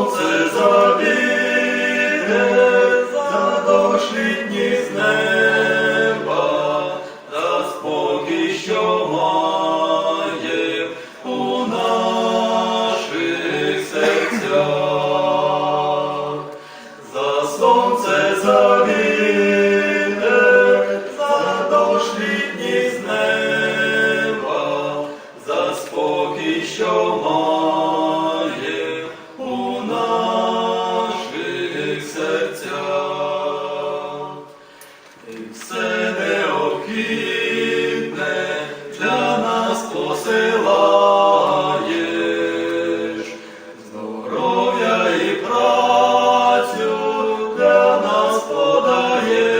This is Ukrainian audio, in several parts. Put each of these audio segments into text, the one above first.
сонце за вітер, за дощ літній з неба, за спокій, що має у наших серцях. За сонце, за вітер, за дощ літній з неба, за спокій, що має для нас подаєш,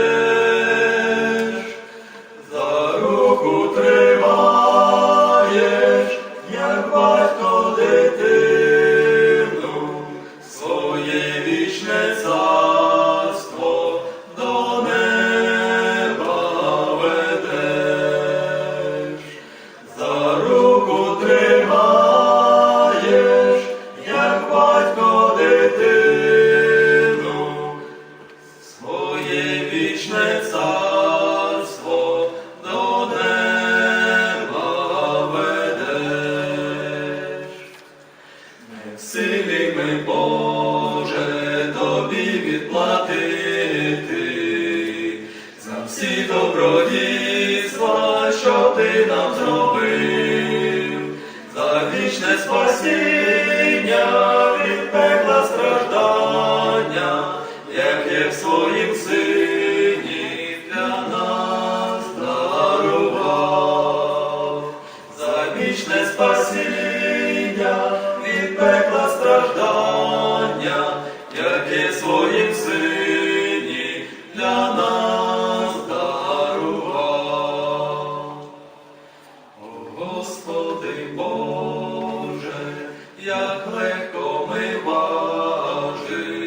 силі Боже, тобі відплатити. За всі добродійства, що ти нам зробив, за вічне спасіння Господи Боже, як легко ми важим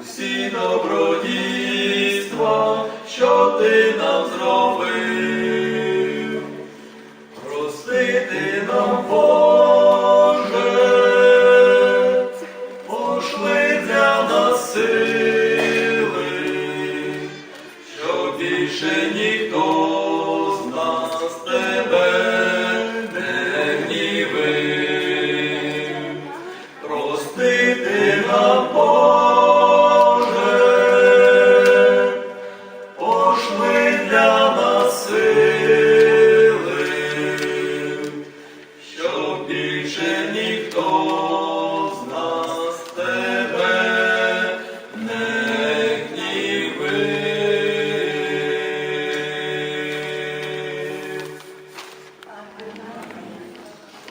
усі добродійства, що ти нам зробив. Простити нам, Боже, пошли для нас що більше ніхто Простити нам, Боже,